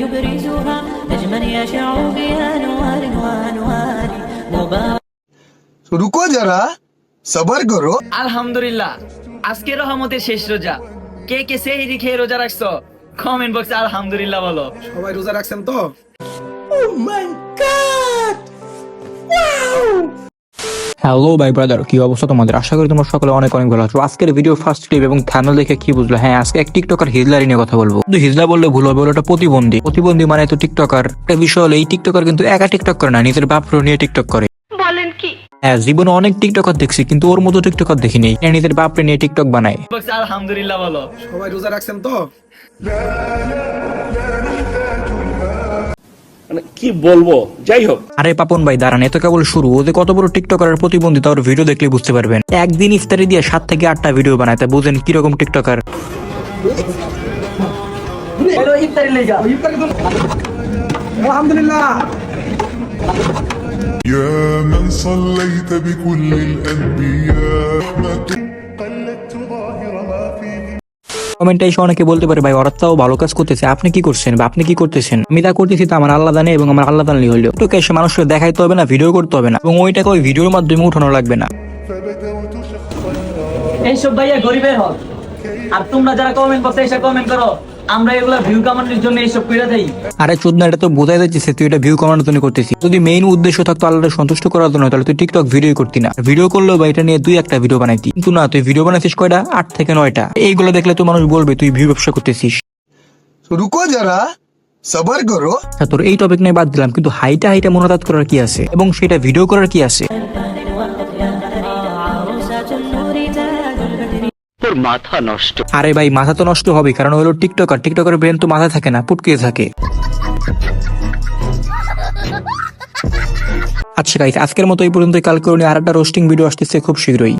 يبرزها نجما يشع بأنوار وأنوار مبارك. রুকো যারা সবার করো। আলহামদুলিল্লাহ। আজকে রহমতের শেষ রোজা। কে কে সেই দিকে রোজা রাখছো? কমেন্ট বক্সে আলহামদুলিল্লাহ বলো। সবাই রোজা রাখছেন তো? Oh my god wow hello ভাই ব্রাদার কি অবস্থা তোমাদের? আশা করি তোমরা সকলে অনেক অনেক ভালো আছো। আজকের ভিডিও ফার্স্ট ক্লিপ এবং থাম্বনেল দেখে কি বুঝলো? হ্যাঁ আজকে এক টিকটকার হিজলারি নিয়ে কথা বলব। কিন্তু হিজলা বললে ভুল হবে ওটা প্রতিবন্ধী। প্রতিবন্ধী মানে তো টিকটকার একটা বিষয় হলো এই টিকটকার কিন্তু একা টিকটক করে না নিজের বাপরও নিয়ে টিকটক করে। বলেন কি? হ্যাঁ জীবনে অনেক টিকটকার দেখছি কিন্তু ওর মতো টিকটকার দেখিনি। এ নিজের বাপরে নিয়ে টিকটক বানায়। আলহামদুলিল্লাহ বলো। সবাই রোজা রাখছেন তো? কি বলবো যাই হোক আরে পাপন ভাই দাঁড়ান এত কেবল শুরু ও যে কত বড় টিকটকারের প্রতিবন্ধী তার ভিডিও দেখলে বুঝতে পারবেন একদিন ইফতারি দিয়ে সাত থেকে আটটা ভিডিও বানায় তা বুঝেন কিরকম টিকটকার আলহামদুলিল্লাহ يا من صليت بكل الأنبياء رحمة قلدت ظاهر ما فيه কমেন্টে এসে অনেকে বলতে পারে, ভাই, ওরা তাও ভালো কাজ করতেছে। আপনি কি করছেন? বা আপনি কি করতেছেন? আমি তা করতেছি তা আমার আল্লাহ জানে এবং আমার আল্লাহ জানলি হলো। তো কেসে মানুষকে দেখাইতে হবে না ভিডিও করতে হবে না। এবং ওইটাকে ওই ভিডিওর মাধ্যমে উঠানো লাগবে না। এইসব ভাইয়া গরিবের হল আর তোমরা যারা কমেন্ট বক্সে এসে কমেন্ট করো। আমরা এগুলা ভিউ কামানোর জন্য এইসব কইরা দেই। আরে চোদ না এটা তো বোঝাই যাচ্ছে তুই এটা ভিউ কামানোর জন্য করতেছিস। যদি মেইন উদ্দেশ্য থাকতো আল্লাহকে সন্তুষ্ট করার জন্য তাহলে তুই টিকটক ভিডিও করতি না। ভিডিও করলেও বা এটা নিয়ে দুই একটা ভিডিও বানাইতি। কিন্তু না তুই ভিডিও বানাইছিস কয়টা? আট থেকে নয়টা। এইগুলো দেখলে তো মানুষ বলবে তুই ভিউ ব্যবসা করতেছিস। রুকো যারা সবার করো। তোর এই টপিক নিয়ে বাদ দিলাম কিন্তু হাইটা হাইটা মনোতাত করার কি আছে? এবং সেটা ভিডিও করার কি আছে? মাথা নষ্ট। আরে ভাই, মাথা তো নষ্ট হবে, কারণ হলো টিকটক এর ব্রেন তো মাথায় থাকে না, পুটকিয়ে থাকে। আচ্ছা গাইস আজকের মতো এই পর্যন্ত কালকে আর একটা রোস্টিং ভিডিও আসতেছে খুব শীঘ্রই।